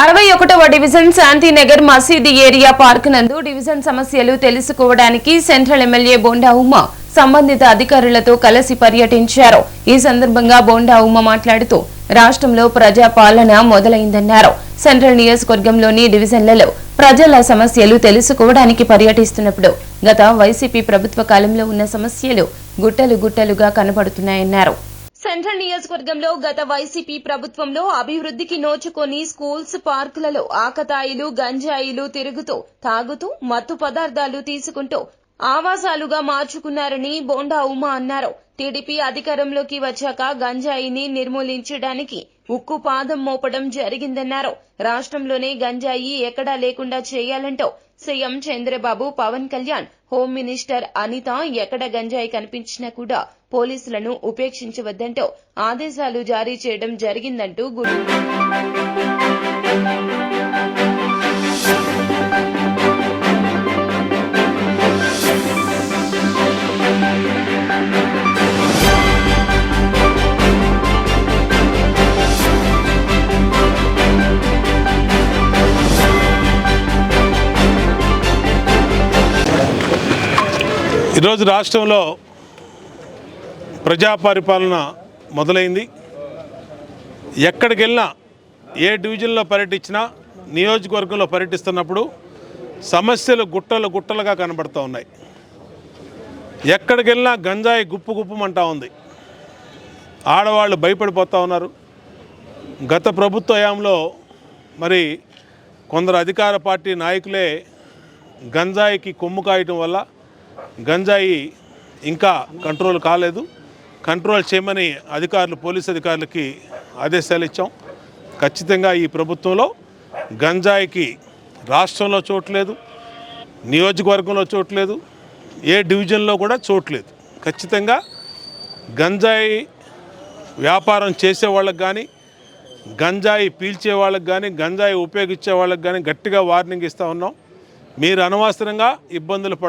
అరవై ఒకటవ డివిజన్ శాంతినగర్ మసీదు ఏరియా పార్క్ నందు డివిజన్ సమస్యలు తెలుసుకోవడానికి సెంట్రల్ ఎమ్మెల్యే బోండా ఉమ్మ సంబంధిత అధికారులతో కలిసి పర్యటించారు. ఈ సందర్భంగా బోండా ఉమ్మ మాట్లాడుతూ రాష్ట్రంలో ప్రజా పాలన మొదలైందన్నారు. సెంట్రల్ నియోజకవర్గంలోని డివిజన్లలో ప్రజల సమస్యలు తెలుసుకోవడానికి పర్యటిస్తున్నప్పుడు గత వైసీపీ ప్రభుత్వ కాలంలో ఉన్న సమస్యలు గుట్టలు గుట్టలుగా కనబడుతున్నాయన్నారు సెంట్రల్ నియోజకవర్గంలో గత వైసీపీ ప్రభుత్వంలో అభివృద్ధికి నోచుకొని స్కూల్స్ పార్కులలో ఆకతాయిలు గంజాయిలు తిరుగుతూ తాగుతూ మత్తు పదార్థాలు తీసుకుంటూ ఆవాసాలుగా మార్చుకున్నారని బోండా ఉమా అన్నారు. టీడీపీ అధికారంలోకి వచ్చాక గంజాయిని నిర్మూలించడానికి ఉక్కు పాదం మోపడం జరిగిందన్నారు. రాష్ట్రంలోనే గంజాయి ఎక్కడా లేకుండా చేయాలంటూ CM Chandrababu Pawan Kalyan home minister Anitha ఎక్కడ గంజాయి కనిపించినా కూడా పోలీసులను ఉపేక్షించవద్దంటూ ఆదేశాలు జారీ చేయడం జరిగిందంటూ గుర్తు ఈరోజు రాష్ట్రంలో ప్రజా పరిపాలన మొదలైంది. ఎక్కడికి వెళ్ళినా ఏ డివిజన్లో పర్యటించినా నియోజకవర్గంలో పర్యటిస్తున్నప్పుడు సమస్యలు గుట్టలు గుట్టలుగా కనబడుతూ ఉన్నాయి. ఎక్కడికి వెళ్ళినా గంజాయి గుప్పు గుప్పమంటా ఉంది. ఆడవాళ్ళు భయపడిపోతూ ఉన్నారు. గత ప్రభుత్వ హయాంలో మరి కొందరు అధికార పార్టీ నాయకులే గంజాయికి కొమ్ము కాయటం వల్ల గంజాయి ఇంకా కంట్రోల్ కాలేదు. కంట్రోల్ చేయమని అధికారులు పోలీస్ అధికారులకి ఆదేశాలు ఇచ్చాం. ఖచ్చితంగా ఈ ప్రభుత్వంలో గంజాయికి రాష్ట్రంలో చోట్లేదు నియోజకవర్గంలో చోట్లేదు ఏ డివిజన్లో కూడా చోట్లేదు ఖచ్చితంగా గంజాయి వ్యాపారం చేసే వాళ్ళకి కానీ గంజాయి పీల్చే వాళ్ళకి కానీ గంజాయి ఉపయోగించే వాళ్ళకి కానీ గట్టిగా వార్నింగ్ ఇస్తూ ఉన్నాం. మీరు అనవసరంగా ఇబ్బందులు